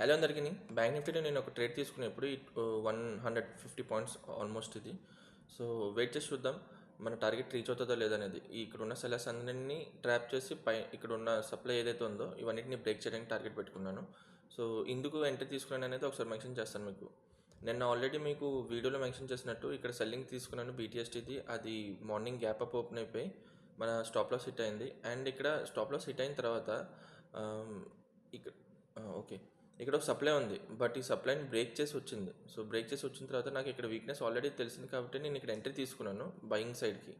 Hello అందరికీ bank నిఫ్టీలో నేను ఒక ట్రేడ్ తీసుకునేప్పుడు one hundred fifty points almost ఇది. సో వెయిట్ చేసి చూద్దాం. మన టార్గెట్ రీచ్ అవుతుందో లేదనేది ఇక్కడ ఉన్న సెలర్స్ అందరినీ ట్రాప్ చేసి పై ఇక్కడ ఉన్న సప్లై ఏదైతే ఉందో ఇవన్నిటిని బ్రేక్ చేయడానికి టార్గెట్ పెట్టుకున్నాను. సో ఇందుకు ఎంట్రీ తీసుకున్నాను అనేది ఒకసారి మెన్షన్ చేస్తాను మీకు. నిన్న ఆల్రెడీ మీకు వీడియోలో మెన్షన్ చేసినట్టు ఇక్కడ సెల్లింగ్ తీసుకున్నాను బీటీఎస్టీది. అది మార్నింగ్ గ్యాప్ అప్ ఓపెన్ అయిపోయి మన స్టాప్ లాస్ హిట్ అయింది. అండ్ ఇక్కడ స్టాప్ లాస్ హిట్ అయిన తర్వాత ఇక్కడ ఓకే. ఇక్కడ ఒక సప్లై ఉంది బట్ ఈ సప్లైని బ్రేక్ చేసి వచ్చింది. సో బ్రేక్ చేసి వచ్చిన తర్వాత నాకు ఇక్కడ వీక్నెస్ ఆల్రెడీ తెలిసింది కాబట్టి నేను ఇక్కడ ఎంట్రీ తీసుకున్నాను బయింగ్ సైడ్కి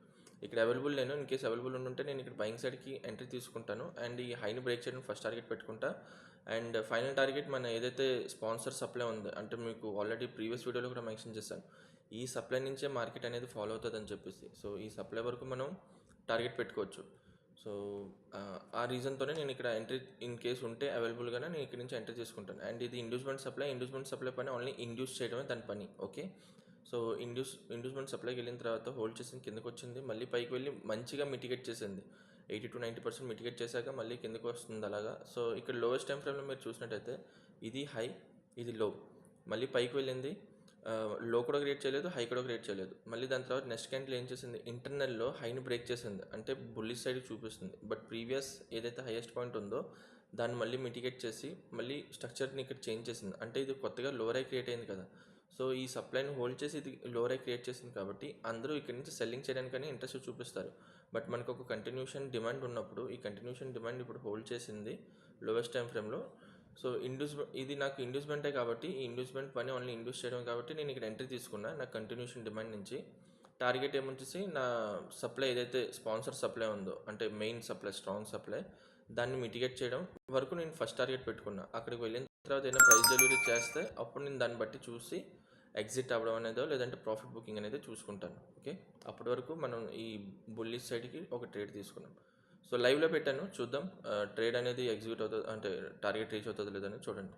ఇక్కడ అవైలబుల్ లేను ఇన్ కేసు అవైలబుల్ ఉంటే నేను ఇక్కడ బయింగ్ సైడ్కి ఎంట్రీ తీసుకుంటాను. అండ్ ఈ హైని బ్రేక్ చేయడం ఫస్ట్ టార్గెట్ పెట్టుకుంటా. అండ్ ఫైనల్ టార్గెట్ మన ఏదైతే స్పాన్సర్ సప్లై ఉంది అంటే మీకు ఆల్రెడీ ప్రీవియస్ వీడియోలో కూడా మెన్షన్ చేశాను ఈ సప్లై నుంచే మార్కెట్ అనేది ఫాలో అవుతుందని చెప్పేసి. సో ఈ సప్లై వరకు మనం టార్గెట్ పెట్టుకోవచ్చు. సో ఆ, రీజన్తోనే నేను ఇక్కడ ఎంట్రీ ఇన్ కేస్ ఉంటే అవైలబుల్గానే నేను ఇక్కడ నుంచి ఎంట్రీ చేసుకుంటాను. అండ్ ఇది ఇండ్యూస్మెంట్ సప్లై ఇండ్యూస్మెంట్ సప్లై పని ఓన్లీ ఇండ్యూస్ చేయడమే దాని పని ఓకే సో ఇండ్యూస్ ఇండ్యూస్మెంట్ సప్లైకి వెళ్ళిన తర్వాత హోల్డ్ చేసింది కిందకు వచ్చింది మళ్ళీ పైకి వెళ్ళి మంచిగా మిటిగేట్ చేసింది. Eighty to ninety percent mitigate చేశాక మళ్ళీ కిందకు వస్తుంది అలాగా. సో ఇక్కడ లోవెస్ట్ టైం ఫ్రేమ్లో మీరు చూసినట్టయితే ఇది హై ఇది లో మళ్ళీ పైకి వెళ్ళింది లో కూడా క్రియేట్ చేయలేదు హై కూడా క్రియేట్ చేయలేదు. మళ్ళీ దాని తర్వాత నెక్స్ట్ క్యాండిల్ ఏం చేసింది? ఇంటర్నల్లో హైని బ్రేక్ చేసింది. అంటే బుల్లిష్ సైడ్ చూపిస్తుంది. బట్ ప్రీవియస్ ఏదైతే హైయెస్ట్ పాయింట్ ఉందో దాన్ని మళ్ళీ మిటిగేట్ చేసి మళ్ళీ స్ట్రక్చర్ని ఇక్కడ చేంజ్ చేసింది. అంటే ఇది కొత్తగా లోవర్ క్రియేట్ అయింది కదా. సో ఈ సప్లైని హోల్డ్ చేసి ఇది లోవర్ క్రియేట్ చేసింది కాబట్టి అందరూ ఇక్కడ నుంచి సెల్లింగ్ చేయడానికని ఇంట్రెస్ట్ చూపిస్తారు. బట్ మనకు ఒక కంటిన్యూషన్ డిమాండ్ ఉన్నప్పుడు ఈ కంటిన్యూషన్ డిమాండ్ ఇప్పుడు హోల్డ్ చేసింది లోవెస్ట్ టైం ఫ్రేమ్లో సో ఇండ్యూస్ ఇది నాకు ఇండ్యూస్మెంటే కాబట్టి ఈ ఇండ్యూస్మెంట్ పని ఓన్లీ ఇండ్యూస్ చేయడం కాబట్టి నేను ఇక్కడ ఎంట్రీ తీసుకున్నా నా కంటిన్యూషన్ డిమాండ్ నుంచి. టార్గెట్ ఏమొచ్చేసి నా సప్లై ఏదైతే స్పాన్సర్ సప్లై ఉందో అంటే మెయిన్ సప్లై స్ట్రాంగ్ సప్లై దాన్ని మిటిగేట్ చేయడం వరకు నేను ఫస్ట్ టార్గెట్ పెట్టుకున్నా. అక్కడికి వెళ్ళిన తర్వాత ఏదైనా ప్రైస్ డెలివరీ చేస్తే అప్పుడు నేను దాన్ని బట్టి చూసి ఎగ్జిట్ అవ్వడం అనేదో లేదంటే ప్రాఫిట్ బుకింగ్ అనేది చూసుకుంటాను. ఓకే అప్పటి వరకు మనం ఈ బుల్లిష్ సైడ్కి ఒక ట్రేడ్ తీసుకున్నాం. సో లైవ్లో పెట్టాను చూద్దాం. ట్రేడ్ అనేది ఎగ్జిక్యూట్ అవుతుంది అంటే టార్గెట్ రీచ్ అవుతుందో లేదని చూడండి.